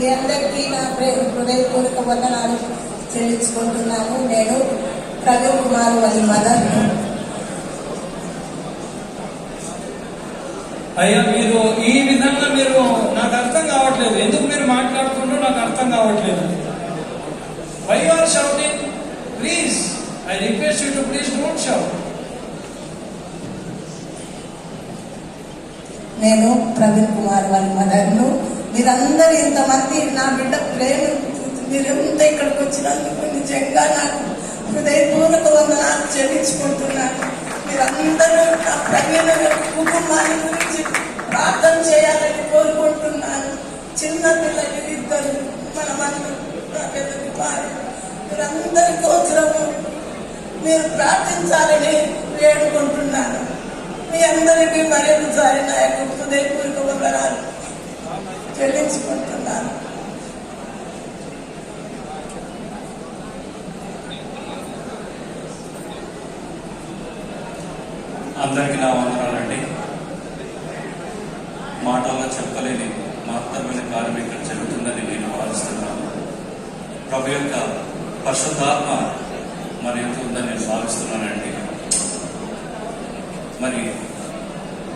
మీ అందరికీ నా హృదయపూర్వక వందనాలు చెల్లించుకుంటున్నాను. నేను ప్రవీణ్ కుమార్ వాళ్ళ మదర్. అయ్యా మీరు ఈ విధంగా మీరు నాకు అర్థం కావట్లేదు. ఎందుకు మీరు మాట్లాడుతుంటో నాకు అర్థం కావట్లేదు. Why are shouting please I request you to please don't shout నేను ప్రవీణ్ కుమార్ వాళ్ళ మదర్ను మీరందరూ ఇంతమంది నా బిడ్డ ప్రేమ మీరెంత ఇక్కడికి వచ్చినందుకు నిజంగా నాకు హృదయపూర్వక వందనాలు చెల్లించుకుంటున్నాను. మీరందరూ నా ప్రవీణ కుటుంబాన్ని గురించి ప్రార్థన చేయాలని కోరుకుంటున్నాను. చిన్న పిల్లలు ఇద్దరు మన నా పెద్ద కుమారు మీరందరి కోసము మీరు ప్రార్థించాలని వేడుకుంటున్నాను. మీ అందరికీ మరొకసారి నా యొక్క హృదయపూర్వక వందనాలు. చెల్లించుకుంటున్నాను అందరికీ నా వందనాలండి మాటల్లో చెప్పలేని మహత్తరమైన కార్యం ఇక్కడ జరుగుతుందని నేను భావిస్తున్నాను. ప్రభు యొక్క పరిశుద్ధాత్మ మరి ఎంత ఉందని నేను భావిస్తున్నానండి. మరి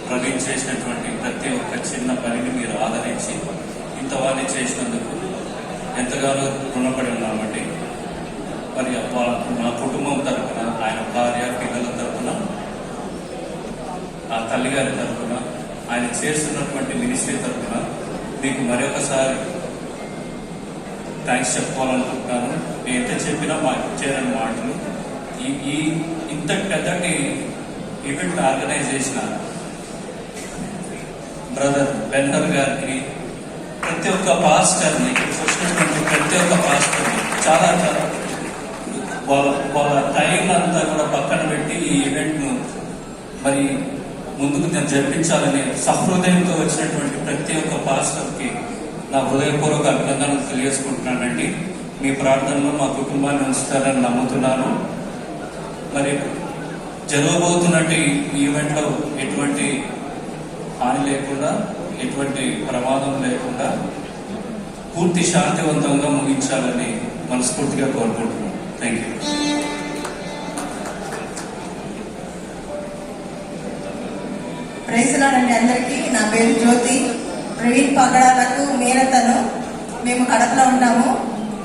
ప్రవీణ్ చేసినటువంటి ప్రతి ఒక్క చిన్న పనిని మీరు ఆదరించి ఇంతవాన్ని చేసినందుకు ఎంతగానో రుణపడి ఉన్నామండి మరి నా కుటుంబం తరఫున ఆయన భార్య పిల్లల తరఫున ఆ తల్లిగారి తరఫున ఆయన చేస్తున్నటువంటి మినిస్ట్రీ తరఫున మీకు మరొకసారి థ్యాంక్స్ చెప్పుకోవాలనుకుంటున్నాను. నేను ఎంత చెప్పినా మా చేరని మాటలు. ఈ ఈ ఇంత పెద్దటి ఈవెంట్ ఆర్గనైజ్ చేసిన బ్రదర్ బెండర్ గారికి ప్రతి ఒక్క పాస్టర్ని వచ్చినటువంటి ప్రతి ఒక్క పాస్టర్ని చాలా చాలా వాళ్ళ వాళ్ళ టైం అంతా కూడా పక్కన పెట్టి ఈ ఈవెంట్ను మరి ముందుకు నేను జరిపించాలని సహృదయంతో వచ్చినటువంటి ప్రతి ఒక్క పాస్టర్కి నా హృదయపూర్వక అభినందనలు తెలియజేసుకుంటున్నానండి. మీ ప్రార్థనలో మా కుటుంబాన్ని ఉంచుతారని నమ్ముతున్నాను. మరి జరగబోతున్నట్టు ఈ ఈవెంట్లో ఎటువంటి హాని లేకుండా ఎటువంటి ప్రమాదం లేకుండా పూర్తి శాంతివంతంగా ముగించాలని మనస్ఫూర్తిగా కోరుకుంటున్నాను థ్యాంక్ యూ ప్రైజ్లాడండి అందరికీ. నా పేరు జ్యోతి. ప్రవీణ్ పగడాలకు మేనతను మేము కడపలో ఉంటాము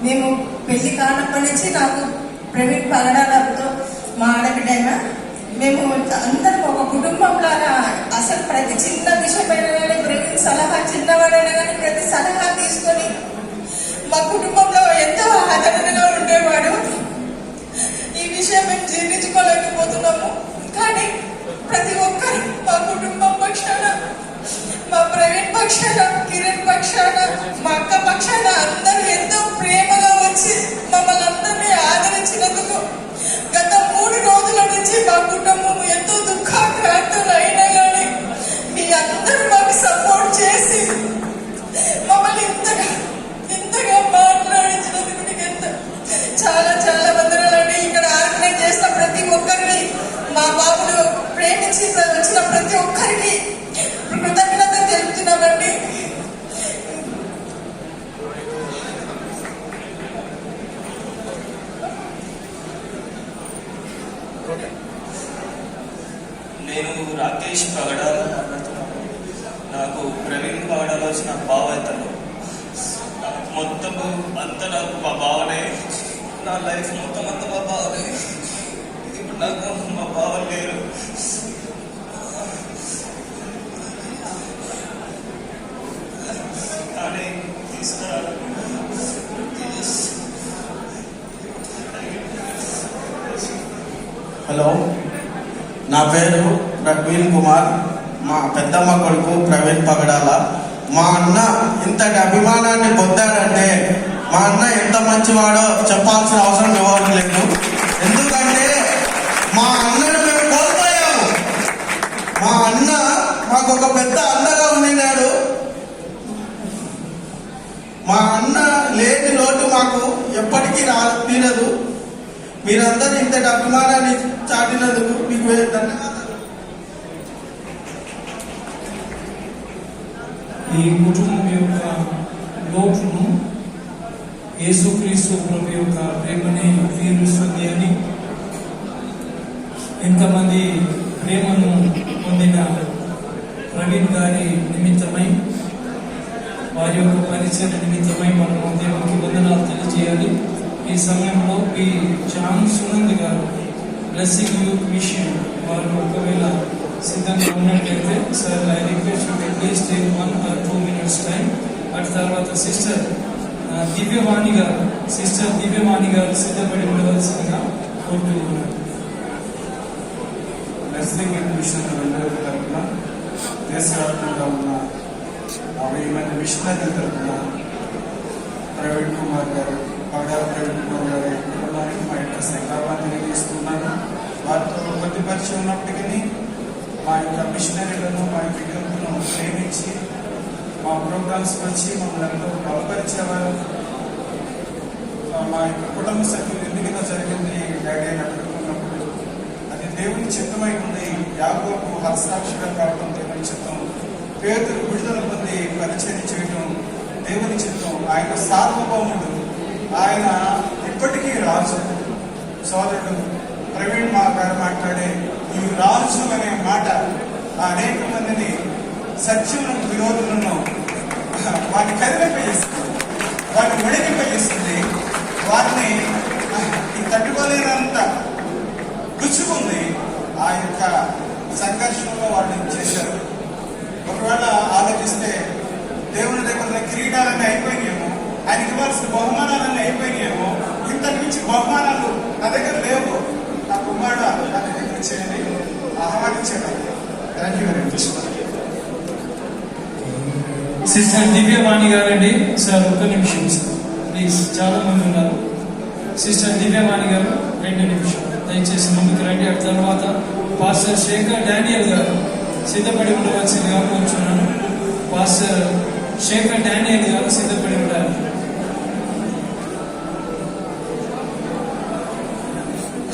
మేము పెళ్ళి కానప్పటి నుంచి నాకు ప్రవీణ్ పగడాలతో మా ఆడబిడ్డ అయినా మేము అందరం ఒక కుటుంబంలాగా అసలు ప్రతి చిన్న పక్షాన కిరణ్ పక్షాన మా అక్క పక్షాన అందరూ ఎంతో ప్రేమగా వచ్చి మమ్మల్ని అందరినీ ఆదరించినందుకు గత మూడు రోజుల నుంచి మా కుటుంబం ఎంతో దుఃఖాక్రాంతులు అయినా కానీ మీ అందరూ మాకు సపోర్ట్ చేసి మమ్మల్ని ఇంతగా ఇంతగా మాట్లాడించినందుకు మీకు ఎంత చాలా చాలా వందనాలండి ఇక్కడ ఆర్గనైజ్ చేసిన ప్రతి ఒక్కరిని మా బాబులు ప్రేమించి వచ్చిన ప్రతి ఒక్కరికి కృతజ్ఞత తెలుపుతున్నామండి నేను రాకేష్ పగడాల మాట్లాడుతున్నాను నాకు ప్రవీణ్ పగడాల వచ్చిన బావ ఇతను మొత్తం అంతా నాకు మా బావనే నా లైఫ్ మొత్తం అంతా మా బావనే ఇప్పుడు నాకు మా బావ లేరు. కానీ తీసుకురాడు. హలో. నా పేరు రఘ్వీన్ కుమార్. మా పెద్దమ్మ కొడుకు ప్రవీణ్ పగడాల. మా అన్న ఇంతటి అభిమానాన్ని పొందాడంటే మా అన్న ఎంత మంచివాడో చెప్పాల్సిన అవసరం ఇవ్వడం లేదు. ఎందుకంటే మా అన్నను మేము కోల్పోయాము. మా అన్న మాకు ఒక పెద్ద అన్నగా ఉండినాడు. మా అన్న లేని లోటు మాకు ఎప్పటికీ రా తీరదు. మీరందరూ ఇంతటి అభిమానాన్ని చాటినందుకు మీకు ధన్యవాదాలు. ఈ కుటుంబం యొక్క లోటును యేసుక్రీస్తు ప్రభు యొక్క ప్రేమని తీరుస్తుంది అని ఇంతమంది ప్రేమను పొందిన ప్రవీణ్ గారి నిమిత్తమై వారి యొక్క పరిచయ నిమిత్తమై మనం దేవునికి వందనాలు తెలియజేయాలి. ఈ సమయంలో ఈ జాన్ సునంద్ గారు బ్లెస్సింగ్ యూత్ మిషన్ వారు ఒకవేళ సిద్ధంగా ఉన్నట్లయితే sir I request please take one or two minutes time అటు తర్వాత సిస్టర్ దివ్యవాణి గారు సిస్టర్ దివ్యవాణి గారు సిద్ధపడి ఉండవలసిందిగా కోరుతున్నాను నర్సింగ్ మిషన్ రెండు తరఫున దేశవ్యాప్తంగా ఉన్న అరవై మంది మిషనరీ తరఫున ప్రవీణ్ కుమార్ గారు పగడా ప్రవీణ్ కుమార్ గారి కుటుంబానికి మా యొక్క సంకల్పాన్ని తెలియజేస్తున్నాను. వారితో కొద్ది పరిచయం ఉన్నప్పటికీ మా యొక్క మిషనరీలను మా యొక్క యూత్ను ప్రేమించి మా ప్రోగ్రామ్స్ వచ్చి మమ్మల్ని ఎంతో బలపరిచేవారు. మా యొక్క కుటుంబ సభ్యులు ఎందుకైనా జరిగింది డాడీ అని అడుగుతున్నప్పుడు అది దేవుని చిత్తమై ఉంది. యాగోకు హస్తాక్షరం కావడం దేవుని చిత్తం. పేదలు విడుదల పొంది పరిచయం చేయడం దేవుని చిత్తం. ఆయన సార్వభౌముడు. ఆయన ఇప్పటికీ రాజు. సోదరుడు ప్రవీణ్ మా గారు మాట్లాడే ఈ రాజు అనే మాట అనేక మందిని సత్యములకు విరోధులను వారిని కదిలింపజేస్తుంది వారిని మడిగింపజేస్తుంది వారిని ఈ తట్టుకోలేనంత గుచ్చుకుంది ఆ యొక్క సంఘర్షణలో వాళ్ళు చేశారు. ఒకవేళ ఆలోచిస్తే దేవుని దగ్గర కిరీటాలన్నీ అయిపోయినాయేమో ఆయనకి ఇవ్వాల్సిన బహుమానాలన్నీ అయిపోయినాయేమో ఇంతకు మించి బహుమానాలు నా దగ్గర లేవు. నా కుమారుడు నా దగ్గర చేయండి. ఆహ్వానించాడు thank you very much sister Divyavani గారండి. సార్ ఒక నిమిషం సార్. ప్లీజ్ చాలా మంది ఉన్నారు. సిస్టర్ దివ్యవాణి గారు రెండు నిమిషం. దయచేసి ముందుకు రండి. ఆ తర్వాత పాస్టర్ శేఖర్ డానియల్ గారు సిద్ధపడి ఉండవలసిందిగా కూర్చున్నాను. పాస్టర్ శేఖర్ డానియల్ గారు సిద్ధపడి ఉండాలి.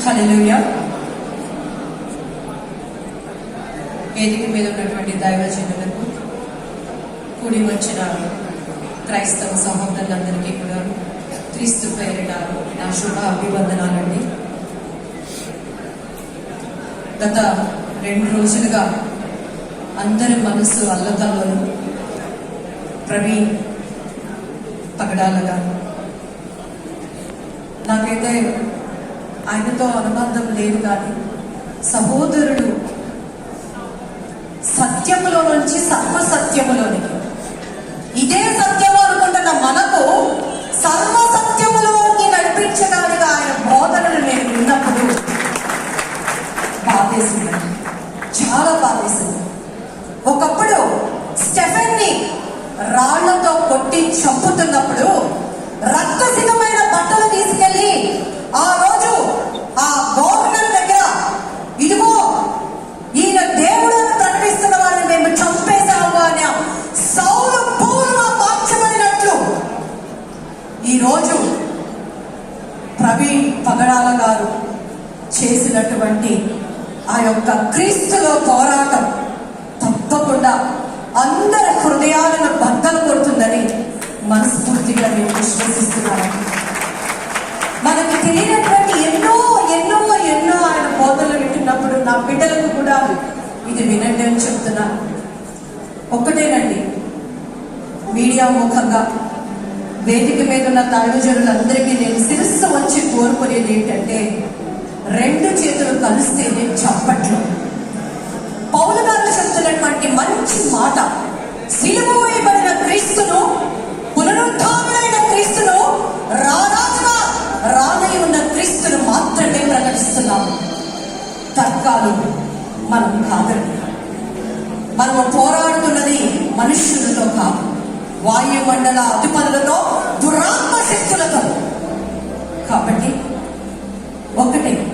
హల్లెలూయా వేదిక మీద ఉన్నటువంటి దైవజనులకు కూడి వచ్చిన క్రైస్తవ సహోదరులందరికీ కూడా క్రీస్తు పేరిట నా శుభ అభివందనాలండి గత రెండు రోజులుగా అందరి మనసు అల్లకల్లోలు ప్రవీణ్ తగడాలగా నాకైతే ఆయనతో అనుబంధం లేదు కానీ సహోదరుడు సత్యములో నుంచి సర్వసత్యములోనికి చాలా బాధేసింది ఒకప్పుడు స్టెఫెన్ని రాళ్ళతో కొట్టి చంపుతున్నప్పుడు రక్తసితమైన బట్టలు తీసుకెళ్ళి ఆ రోజు ఆ గవర్నర్ దగ్గర ఇదిగో ఈయన దేవుడు ప్రకటిస్తున్న వారిని మేము చంపేశాము అని సౌలు పూర్వ మార్చబడినట్లు ఈరోజు ప్రవీణ్ పగడాల గారు చేసినటువంటి ఆ యొక్క క్రీస్తులో పోరాటం తప్పకుండా అందరి హృదయాలను బద్దలు కొడుతుందని మనస్ఫూర్తిగా నేను విశ్వసిస్తున్నాను. మనకు తెలియనటువంటి ఎన్నో ఎన్నో ఎన్నో ఆయన బోధలు వింటున్నప్పుడు నా బిడ్డలకు కూడా ఇది వినండి అని చెప్తున్నాను. ఒక్కటేనండి మీడియా ముఖంగా వేదిక మీద ఉన్న తల్లిదండ్రులందరికీ నేను శిరస్సు వచ్చి కోరుకునేది ఏంటంటే రెండు చేతులు కలిస్తేనే చప్పట్లు. పౌలు గారు చెప్తున్నటువంటి మంచి మాట సిలువ వేయబడిన క్రీస్తును పునరుద్ధానుడైన క్రీస్తును రారాజుగా రానై ఉన్న క్రీస్తును మాత్రమే ప్రకటిస్తున్నాము. తర్కాలు మనం కాదండి మనము పోరాడుతున్నది మనుష్యులతో కాదు. వాయుమండల అతిపనులతో దురాత్మ శక్తులతో. కాబట్టి ఒకటే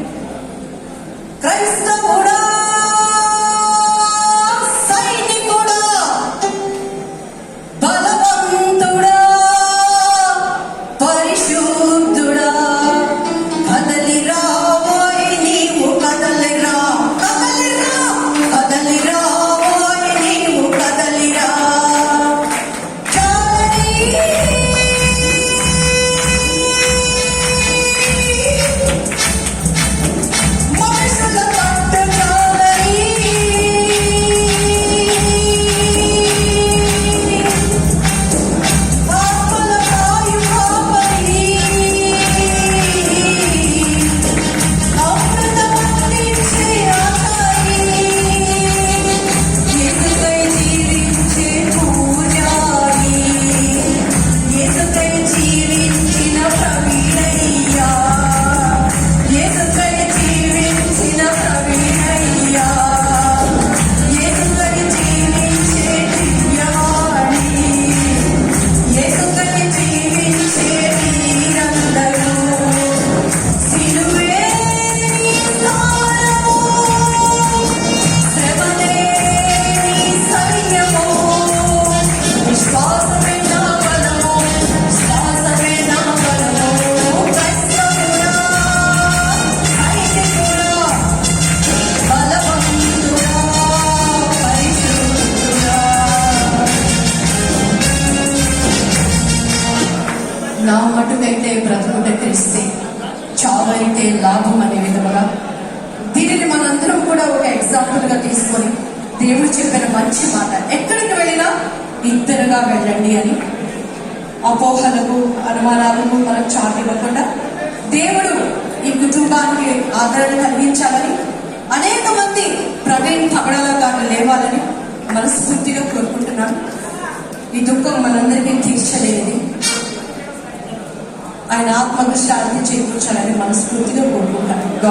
దేవుడు చెప్పిన మంచి మాట. ఎక్కడికి వెళ్ళినా ఇద్దరుగా వెళ్ళండి అని. అపోహలకు అనుమానాలకు మనం చాటివ్వకుండా దేవుడు ఈ కుటుంబానికి ఆదరణ కలిగించాలని అనేక మంది ప్రవీణ్ పగడాల గారు లేవాలని మనస్ఫూర్తిగా కోరుకుంటున్నాను. ఈ దుఃఖం మనందరికీ తీర్చలేనిది. ఆయన ఆత్మకు శాంతి చేకూర్చాలని మనస్ఫూర్తిగా కోరుకుంటాను